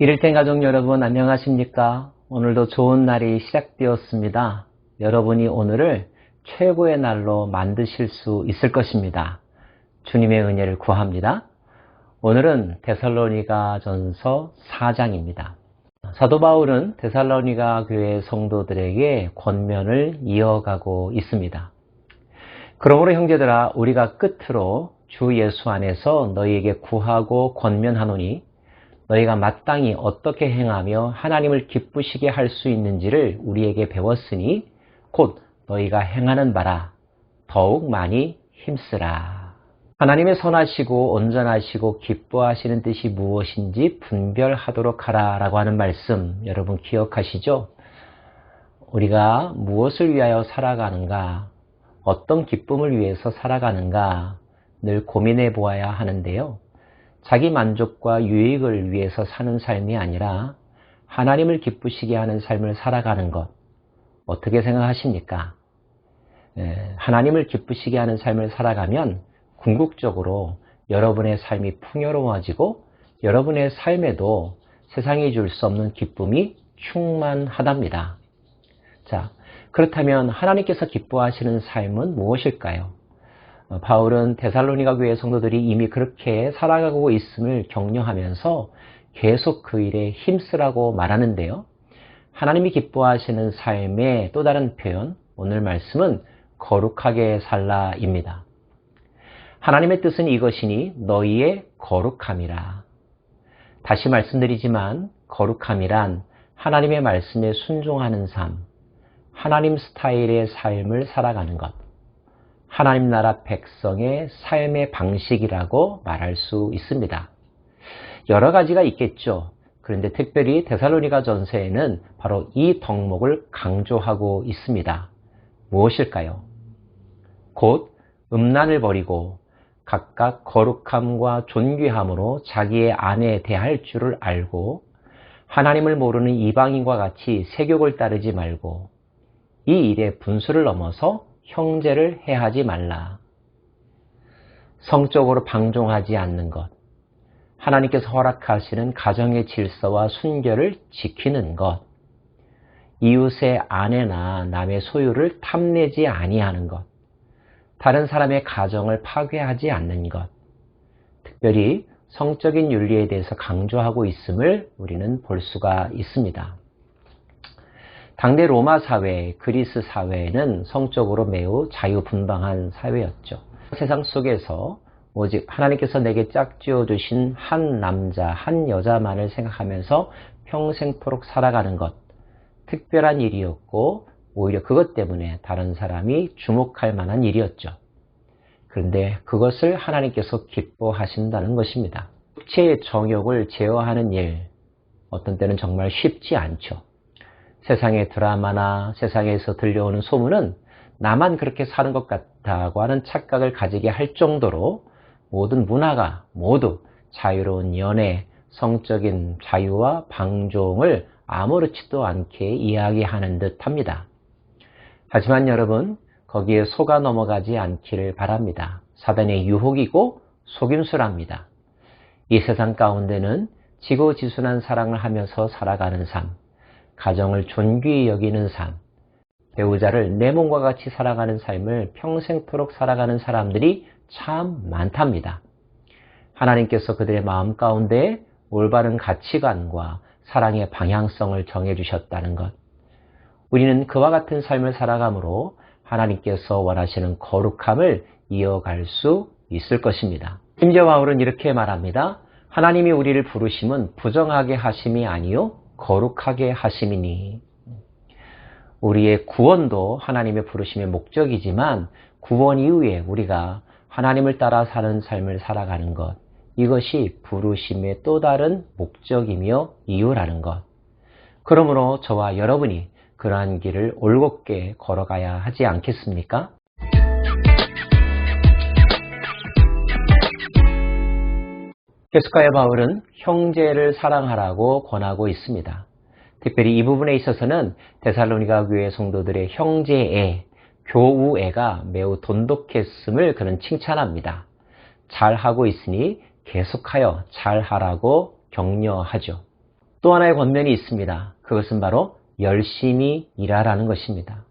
이를텐 가족 여러분 안녕하십니까? 오늘도 좋은 날이 시작되었습니다. 여러분이 오늘을 최고의 날로 만드실 수 있을 것입니다. 주님의 은혜를 구합니다. 오늘은 데살로니가 전서 4장입니다. 사도 바울은 데살로니가 교회 성도들에게 권면을 이어가고 있습니다. 그러므로 형제들아 우리가 끝으로 주 예수 안에서 너희에게 구하고 권면하노니 너희가 마땅히 어떻게 행하며 하나님을 기쁘시게 할 수 있는지를 우리에게 배웠으니 곧 너희가 행하는 바라 더욱 많이 힘쓰라. 하나님의 선하시고 온전하시고 기뻐하시는 뜻이 무엇인지 분별하도록 하라 라고 하는 말씀 여러분 기억하시죠? 우리가 무엇을 위하여 살아가는가, 어떤 기쁨을 위해서 살아가는가 늘 고민해 보아야 하는데요. 자기 만족과 유익을 위해서 사는 삶이 아니라 하나님을 기쁘시게 하는 삶을 살아가는 것 어떻게 생각하십니까? 예, 하나님을 기쁘시게 하는 삶을 살아가면 궁극적으로 여러분의 삶이 풍요로워지고 여러분의 삶에도 세상이 줄 수 없는 기쁨이 충만하답니다. 자, 그렇다면 하나님께서 기뻐하시는 삶은 무엇일까요? 어, 바울은 데살로니가 교회 성도들이 이미 그렇게 살아가고 있음을 격려하면서 계속 그 일에 힘쓰라고 말하는데요. 하나님이 기뻐하시는 삶의 또 다른 표현, 오늘 말씀은 거룩하게 살라입니다. 하나님의 뜻은 이것이니 너희의 거룩함이라. 다시 말씀드리지만 거룩함이란 하나님의 말씀에 순종하는 삶, 하나님 스타일의 삶을 살아가는 것. 하나님 나라 백성의 삶의 방식이라고 말할 수 있습니다. 여러 가지가 있겠죠. 그런데 특별히 데살로니가 전서에는 바로 이 덕목을 강조하고 있습니다. 무엇일까요? 곧 음란을 버리고 각각 거룩함과 존귀함으로 자기의 아내에 대할 줄을 알고 하나님을 모르는 이방인과 같이 세욕을 따르지 말고 이 일의 분수를 넘어서 형제를 해하지 말라. 성적으로 방종하지 않는 것. 하나님께서 허락하시는 가정의 질서와 순결을 지키는 것. 이웃의 아내나 남의 소유를 탐내지 아니하는 것. 다른 사람의 가정을 파괴하지 않는 것. 특별히 성적인 윤리에 대해서 강조하고 있음을 우리는 볼 수가 있습니다. 당대 로마 사회, 그리스 사회는 성적으로 매우 자유분방한 사회였죠. 세상 속에서 오직 하나님께서 내게 짝지어 주신 한 남자, 한 여자만을 생각하면서 평생토록 살아가는 것, 특별한 일이었고, 오히려 그것 때문에 다른 사람이 주목할 만한 일이었죠. 그런데 그것을 하나님께서 기뻐하신다는 것입니다. 육체의 정욕을 제어하는 일, 어떤 때는 정말 쉽지 않죠. 세상의 드라마나 세상에서 들려오는 소문은 나만 그렇게 사는 것 같다고 하는 착각을 가지게 할 정도로 모든 문화가 모두 자유로운 연애, 성적인 자유와 방종을 아무렇지도 않게 이야기하는 듯 합니다. 하지만 여러분, 거기에 속아 넘어가지 않기를 바랍니다. 사단의 유혹이고 속임수랍니다. 이 세상 가운데는 지고지순한 사랑을 하면서 살아가는 삶, 가정을 존귀히 여기는 삶, 배우자를 내 몸과 같이 살아가는 삶을 평생토록 살아가는 사람들이 참 많답니다. 하나님께서 그들의 마음 가운데 올바른 가치관과 사랑의 방향성을 정해주셨다는 것. 우리는 그와 같은 삶을 살아감으로 하나님께서 원하시는 거룩함을 이어갈 수 있을 것입니다. 심지어 바울은 이렇게 말합니다. 하나님이 우리를 부르심은 부정하게 하심이 아니요 거룩하게 하심이니 우리의 구원도 하나님의 부르심의 목적이지만 구원 이후에 우리가 하나님을 따라 사는 삶을 살아가는 것 이것이 부르심의 또 다른 목적이며 이유라는 것 그러므로 저와 여러분이 그러한 길을 올곧게 걸어가야 하지 않겠습니까? 계속하여 바울은 형제를 사랑하라고 권하고 있습니다. 특별히 이 부분에 있어서는 데살로니가 교회 성도들의 형제애, 교우애가 매우 돈독했음을 그는 칭찬합니다. 잘하고 있으니 계속하여 잘하라고 격려하죠. 또 하나의 권면이 있습니다. 그것은 바로 열심히 일하라는 것입니다.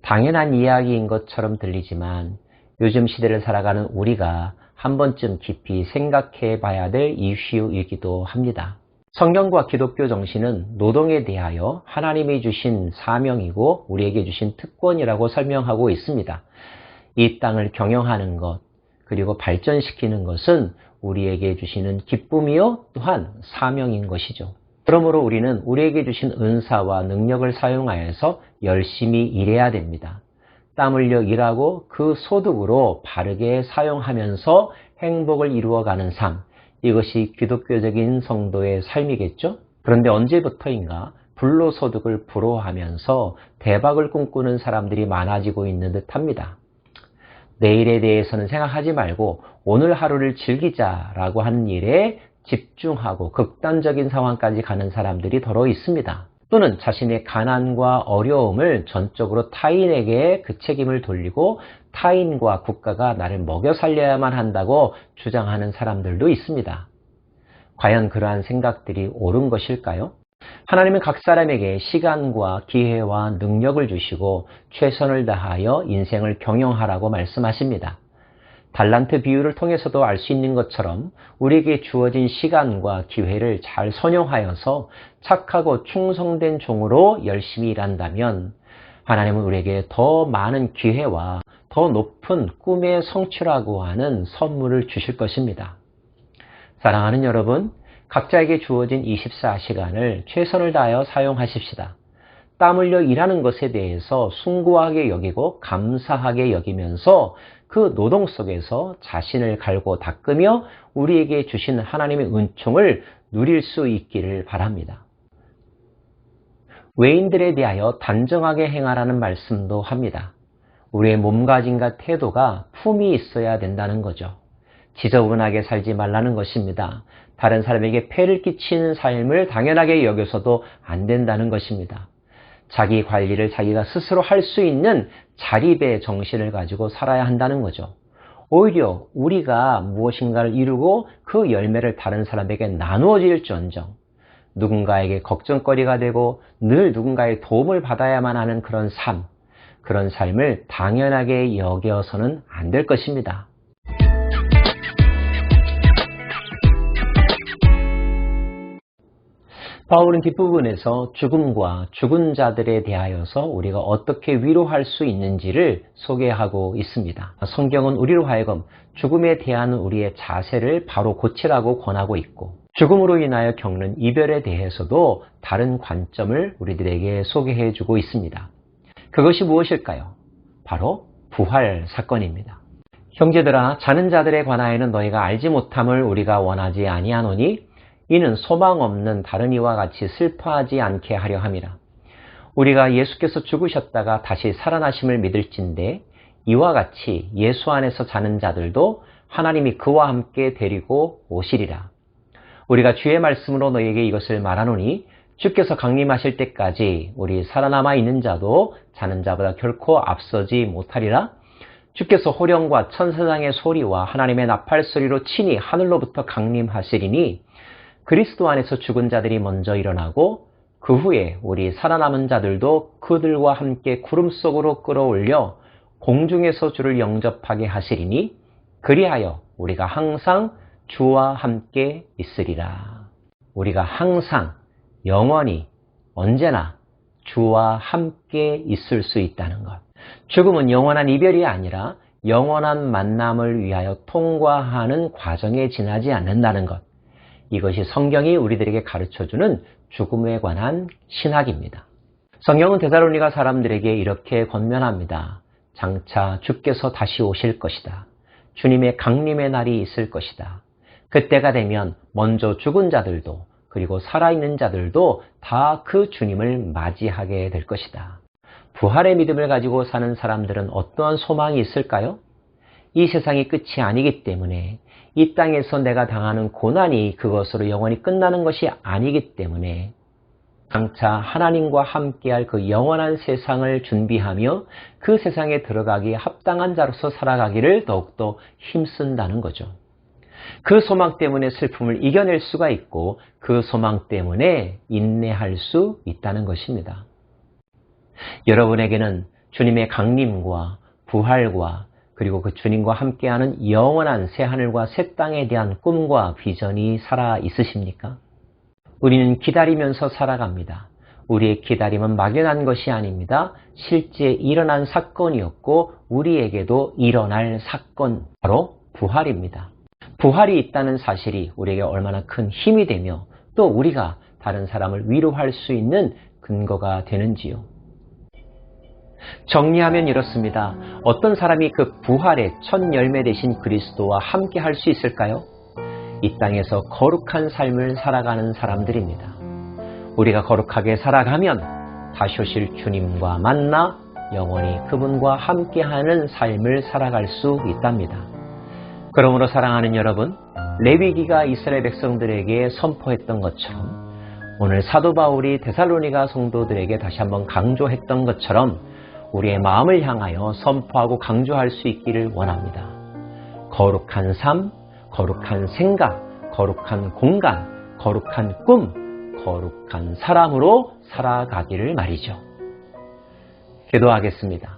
당연한 이야기인 것처럼 들리지만 요즘 시대를 살아가는 우리가 한 번쯤 깊이 생각해 봐야 될 이슈이기도 합니다. 성경과 기독교 정신은 노동에 대하여 하나님이 주신 사명이고 우리에게 주신 특권이라고 설명하고 있습니다. 이 땅을 경영하는 것, 그리고 발전시키는 것은 우리에게 주시는 기쁨이요 또한 사명인 것이죠. 그러므로 우리는 우리에게 주신 은사와 능력을 사용하여서 열심히 일해야 됩니다. 땀 흘려 일하고 그 소득으로 바르게 사용하면서 행복을 이루어가는 삶. 이것이 기독교적인 성도의 삶이겠죠? 그런데 언제부터인가 불로소득을 부러워하면서 대박을 꿈꾸는 사람들이 많아지고 있는 듯 합니다. 내일에 대해서는 생각하지 말고 오늘 하루를 즐기자라고 하는 일에 집중하고 극단적인 상황까지 가는 사람들이 더러 있습니다. 또는 자신의 가난과 어려움을 전적으로 타인에게 그 책임을 돌리고 타인과 국가가 나를 먹여 살려야만 한다고 주장하는 사람들도 있습니다. 과연 그러한 생각들이 옳은 것일까요? 하나님은 각 사람에게 시간과 기회와 능력을 주시고 최선을 다하여 인생을 경영하라고 말씀하십니다. 달란트 비유를 통해서도 알 수 있는 것처럼 우리에게 주어진 시간과 기회를 잘 선용하여서 착하고 충성된 종으로 열심히 일한다면 하나님은 우리에게 더 많은 기회와 더 높은 꿈의 성취라고 하는 선물을 주실 것입니다. 사랑하는 여러분, 각자에게 주어진 24시간을 최선을 다하여 사용하십시다. 땀 흘려 일하는 것에 대해서 숭고하게 여기고 감사하게 여기면서 그 노동 속에서 자신을 갈고 닦으며 우리에게 주신 하나님의 은총을 누릴 수 있기를 바랍니다. 외인들에 대하여 단정하게 행하라는 말씀도 합니다. 우리의 몸가짐과 태도가 품이 있어야 된다는 거죠. 지저분하게 살지 말라는 것입니다. 다른 사람에게 폐를 끼치는 삶을 당연하게 여겨서도 안 된다는 것입니다. 자기 관리를 자기가 스스로 할 수 있는 자립의 정신을 가지고 살아야 한다는 거죠. 오히려 우리가 무엇인가를 이루고 그 열매를 다른 사람에게 나누어질 전정 누군가에게 걱정거리가 되고 늘 누군가의 도움을 받아야만 하는 그런 삶, 그런 삶을 당연하게 여겨서는 안 될 것입니다. 바울은 뒷부분에서 죽음과 죽은 자들에 대하여서 우리가 어떻게 위로할 수 있는지를 소개하고 있습니다. 성경은 우리로 하여금 죽음에 대한 우리의 자세를 바로 고치라고 권하고 있고 죽음으로 인하여 겪는 이별에 대해서도 다른 관점을 우리들에게 소개해 주고 있습니다. 그것이 무엇일까요? 바로 부활 사건입니다. 형제들아 자는 자들에 관하여는 너희가 알지 못함을 우리가 원하지 아니하노니 이는 소망 없는 다른 이와 같이 슬퍼하지 않게 하려 함이라. 우리가 예수께서 죽으셨다가 다시 살아나심을 믿을진데 이와 같이 예수 안에서 자는 자들도 하나님이 그와 함께 데리고 오시리라. 우리가 주의 말씀으로 너에게 이것을 말하노니 주께서 강림하실 때까지 우리 살아남아 있는 자도 자는 자보다 결코 앞서지 못하리라. 주께서 호령과 천사장의 소리와 하나님의 나팔 소리로 친히 하늘로부터 강림하시리니 그리스도 안에서 죽은 자들이 먼저 일어나고 그 후에 우리 살아남은 자들도 그들과 함께 구름 속으로 끌어올려 공중에서 주를 영접하게 하시리니 그리하여 우리가 항상 주와 함께 있으리라. 우리가 항상 영원히 언제나 주와 함께 있을 수 있다는 것. 죽음은 영원한 이별이 아니라 영원한 만남을 위하여 통과하는 과정에 지나지 않는다는 것. 이것이 성경이 우리들에게 가르쳐주는 죽음에 관한 신학입니다. 성경은 데살로니가 사람들에게 이렇게 권면합니다. 장차 주께서 다시 오실 것이다. 주님의 강림의 날이 있을 것이다. 그때가 되면 먼저 죽은 자들도 그리고 살아있는 자들도 다 그 주님을 맞이하게 될 것이다. 부활의 믿음을 가지고 사는 사람들은 어떠한 소망이 있을까요? 이 세상이 끝이 아니기 때문에 이 땅에서 내가 당하는 고난이 그것으로 영원히 끝나는 것이 아니기 때문에 장차 하나님과 함께할 그 영원한 세상을 준비하며 그 세상에 들어가기 합당한 자로서 살아가기를 더욱더 힘쓴다는 거죠. 그 소망 때문에 슬픔을 이겨낼 수가 있고 그 소망 때문에 인내할 수 있다는 것입니다. 여러분에게는 주님의 강림과 부활과 그리고 그 주님과 함께하는 영원한 새하늘과 새 땅에 대한 꿈과 비전이 살아 있으십니까? 우리는 기다리면서 살아갑니다. 우리의 기다림은 막연한 것이 아닙니다. 실제 일어난 사건이었고 우리에게도 일어날 사건 바로 부활입니다. 부활이 있다는 사실이 우리에게 얼마나 큰 힘이 되며 또 우리가 다른 사람을 위로할 수 있는 근거가 되는지요. 정리하면 이렇습니다. 어떤 사람이 그 부활의 첫 열매 되신 그리스도와 함께 할 수 있을까요? 이 땅에서 거룩한 삶을 살아가는 사람들입니다. 우리가 거룩하게 살아가면 다시 오실 주님과 만나 영원히 그분과 함께하는 삶을 살아갈 수 있답니다. 그러므로 사랑하는 여러분, 레위기가 이스라엘 백성들에게 선포했던 것처럼 오늘 사도 바울이 데살로니가 성도들에게 다시 한번 강조했던 것처럼 우리의 마음을 향하여 선포하고 강조할 수 있기를 원합니다. 거룩한 삶, 거룩한 생각, 거룩한 공간, 거룩한 꿈, 거룩한 사람으로 살아가기를 말이죠. 기도하겠습니다.